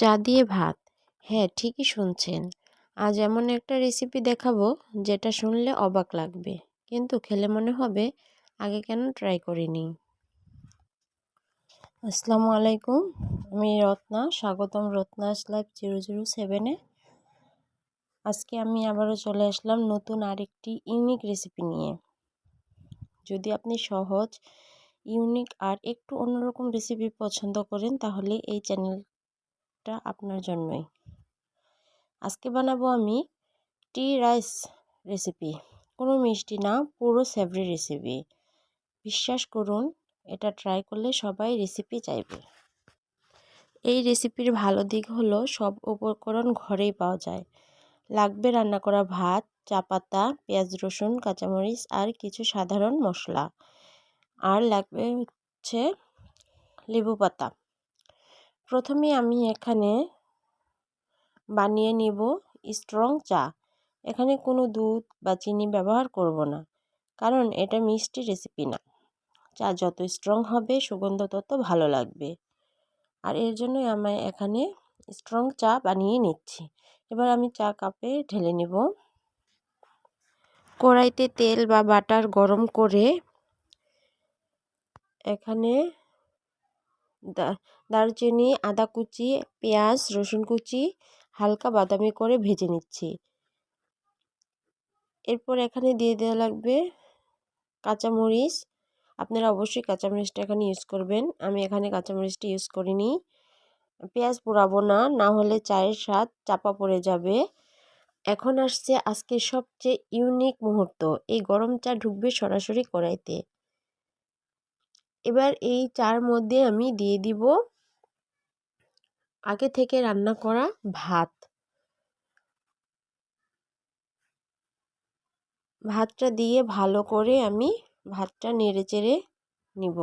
চা দিয়ে ভাত। হ্যাঁ ঠিকই শুনছেন। আজ এমন একটা রেসিপি দেখাবো, যেটা শুনলে অবাক লাগবে। কিন্তু খেলে মনে হবে, আগে কেন ট্রাই করিনি? আসসালামু আলাইকুম, আমি রত্না, স্বাগতম রত্নাস লাইফ জিরো জিরো সেভেনে আজকে আমি আবারও চলে আসলাম নতুন আরেকটি ইউনিক রেসিপি নিয়ে। যদি আপনি সহজ ইউনিক আর একটু অন্যরকম রেসিপি পছন্দ করেন, তাহলে এই চ্যানেল টা আপনার জন্যই। আজকে বানাবো আমি টি রাইস রেসিপি। কোনো মিষ্টি না, পুরো সেভরি রেসিপি বিশ্বাস করুন, এটা ট্রাই করলে সবাই রেসিপি চাইবে। এই রেসিপির ভালো দিক হলো সব উপকরণ ঘরেই পাওয়া যায়। লাগবে রান্না করা ভাত, চা পাতা, পেঁয়াজ রসুন, কাঁচামরিচ আর কিছু সাধারণ মশলা। আর লাগবে হচ্ছে লেবু পাতা। প্রথমে আমি এখানে বানিয়ে নিব স্ট্রং চা। এখানে কোনো দুধ বা চিনি ব্যবহার করব না, কারণ এটা মিষ্টি রেসিপি না। চা যত স্ট্রং হবে, সুগন্ধ তত ভালো লাগবে। আর এর জন্যই আমি এখানে স্ট্রং চা বানিয়ে নিচ্ছি। এবার আমি চা কাপে ঢেলে নেব। কড়াইতে তেল বা বাটার গরম করে এখানে দারচিনি, আদা কুচি, পেঁয়াজ, রসুন কুচি, হালকা বাদামি করে ভেজে নিচ্ছি। এরপর এখানে দিয়ে দেওয়া লাগবে কাঁচামরিচ। আপনারা অবশ্যই কাঁচামরিচটা এখানে ইউজ করবেন। আমি এখানে কাঁচামরিচটা ইউজ করিনি। পেঁয়াজ পোড়াবো না না হলে চায়ের স্বাদ চাপা পড়ে যাবে। এখন আসছে আজকে সবচেয়ে ইউনিক মুহূর্ত। এই গরম চা ঢুকবে সরাসরি কড়াইতে। এবার এই চার মধ্যে আমি দিয়ে দিব আগে থেকে রান্না করা ভাত। ভাতটা দিয়ে ভালো করে আমি ভাতটা নেড়ে চেড়ে নিব।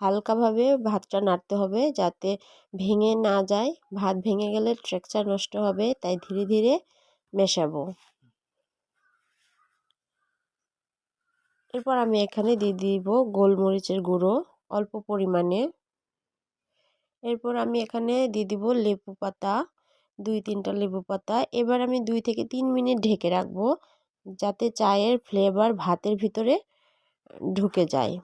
হালকাভাবে ভাতটা নাড়তে হবে যাতে ভেঙে না যায়। ভাত ভেঙে গেলে ট্রেকচার নষ্ট হবে, তাই ধীরে ধীরে মেশাবো। এরপর আমি এখানে দিয়ে দিব গোলমরিচের গুঁড়ো অল্প পরিমাণে। এরপর আমি এখানে দিয়ে দিব লেবু পাতা, দুই তিনটা লেবু পাতা। এবার আমি দুই থেকে তিন মিনিট ঢেকে রাখব যাতে চায়ের ফ্লেভার ভাতের ভিতরে ঢুকে যায়।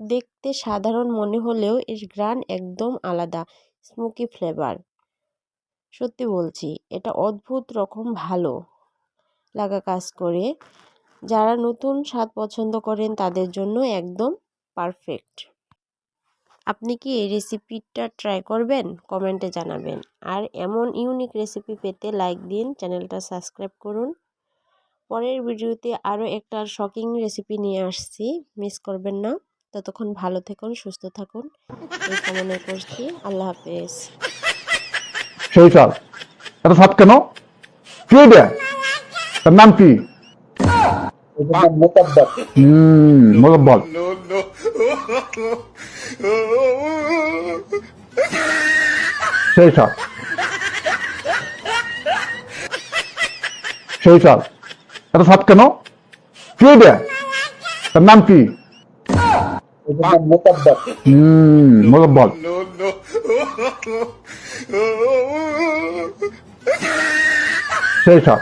দেখতে সাধারণ মনে হলেও এর গ্রান একদম আলাদা, স্মোকি ফ্লেভার। সত্যি বলছি, এটা অদ্ভুত রকম ভালো লাগা কাজ করে। যারা নতুন স্বাদ পছন্দ করেন, তাদের জন্য একদম পারফেক্ট আপনি কি এই রেসিপিটা ট্রাই করবেন? কমেন্টে জানাবেন। আর এমন ইউনিক রেসিপি পেতে লাইক দিন চ্যানেলটা সাবস্ক্রাইব করুন। পরের ভিডিওতে আরও একটা শকিং রেসিপি নিয়ে আসছি মিস করবেন না। ততক্ষণ ভালো থাকুন, সুস্থ থাকুন। এই কামনা করছি। আল্লাহ হাফেজ। সেই সাল। এত সাত কেন? কে তার নাম কি? মোকাব্বল সেই সাল। সেই সাল। এত সাত কেন? কে দেয়? তার নাম কি? হুম মোকাব্বল সেই সাল।